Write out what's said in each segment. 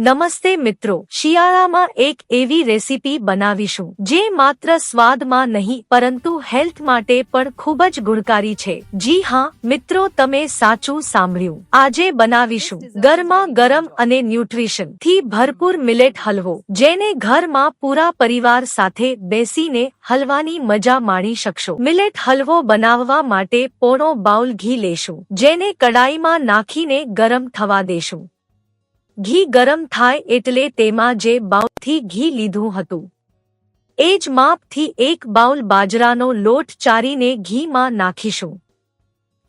નમસ્તે મિત્રો શિયાળામાં એક એવી રેસીપી બનાવીશું જે માત્ર સ્વાદમાં નહીં પરંતુ હેલ્થ માટે પણ ખૂબ જ ગુણકારી છે. જી હા મિત્રો તમે સાચું સાંભળ્યું. આજે બનાવીશું ગરમા ગરમ અને ન્યુટ્રિશનથી ભરપૂર મિલેટ હલવો જેને ઘરમાં પૂરા પરિવાર સાથે બેસીને હલવાની મજા માણી શકશો. મિલેટ હલવો બનાવવા માટે પોણો બાઉલ ઘી લેશું જેને કડાઈમાં નાખીને ગરમ થવા દેશું. ઘી ગરમ થાય એટલે તેમાં જે બાઉલથી ઘી લીધું હતું. એ જ માપથી એક બાઉલ બાજરાનો લોટ ચારીને ઘીમાં નાખીશું.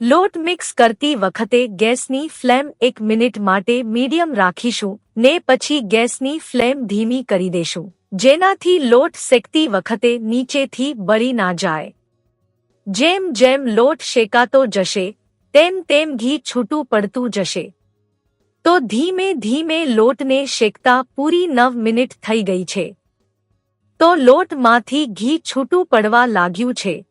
લોટ મિક્સ કરતી વખતે ગેસની ફ્લેમ એક મિનિટ માટે મીડિયમ રાખીશું ને પછી ગેસની ફ્લેમ ધીમી કરી દેશું. જેનાથી લોટ શેકતી વખતે નીચેથી બળી ના જાય. જેમ જેમ લોટ શેકાતો જશે, તેમ તેમ ઘી છૂટું પડતું જશે. તો ધીમે ધીમે લોટને શેકતા પૂરી નવ મિનિટ થઈ ગઈ છે. તો લોટમાંથી ઘી છૂટું પડવા લાગ્યું છે.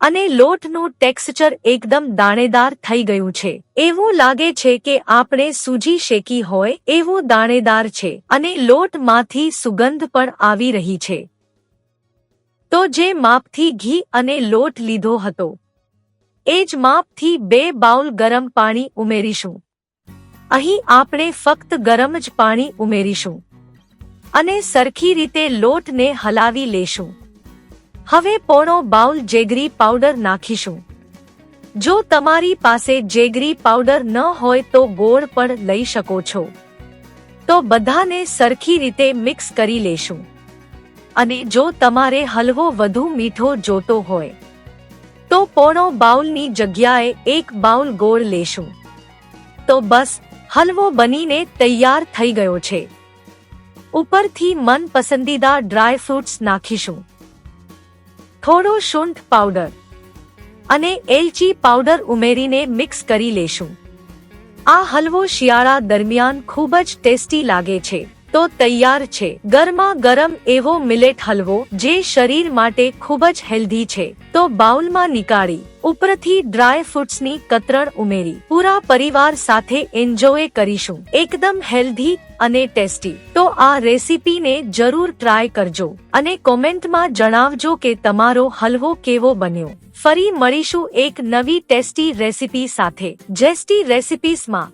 અને લોટનું ટેક્સચર એકદમ દાણેદાર થઈ ગયું છે. એવું લાગે છે કે આપણે સૂજી શેકી હોય એવું દાણેદાર છે અને લોટમાંથી સુગંધ પણ આવી રહી છે. તો જે માપથી ઘી અને લોટ લીધો હતો. એ જ માપથી બે બાઉલ ગરમ પાણી ઉમેરીશું. અહીં આપણે ફક્ત ગરમ જ પાણી ઉમેરીશું અને સરખી રીતે લોટને હલાવી લેશું. હવે પોણો બાઉલ જેગરી પાવડર નાખીશું. જો તમારી પાસે જેગરી પાવડર ન હોય તો ગોળ પણ લઈ શકો છો. તો બધાને સરખી રીતે મિક્સ કરી લેશું. અને જો તમારે હલવો વધુ મીઠો જોતો હોય, તો પોણો બાઉલની જગ્યાએ એક બાઉલ ગોળ લેશું. તો બસ હલવો બનીને તૈયાર થઈ ગયો છે. ઉપરથી મનપસંદીદા ડ્રાય ફ્રૂટ્સ નાખીશું. થોડો શુંઠ પાવડર અને એલચી પાવડર ઉમેરીને મિક્સ કરી લેશું. આ હલવો શિયાળા દરમિયાન ખૂબ જ ટેસ્ટી લાગે છે. તો તૈયાર છે. ગરમા ગરમ એવો મિલેટ હલવો જે શરીર માટે ખૂબ જ હેલ્ધી છે. તો બાઉલમાં નીકાળી, ઉપરથી ડ્રાય ફ્રૂટ્સની કતરણ ઉમેરી, પૂરા પરિવાર સાથે એન્જોય કરીશું. એકદમ હેલ્ધી અને ટેસ્ટી. તો આ રેસીપીને જરૂર ટ્રાય કરજો અને કોમેન્ટમાં જણાવજો કે તમારો હલવો કેવો બન્યો. ફરી મળીશું એક નવી ટેસ્ટી રેસીપી સાથે. જેસ્ટી રેસીપીસમાં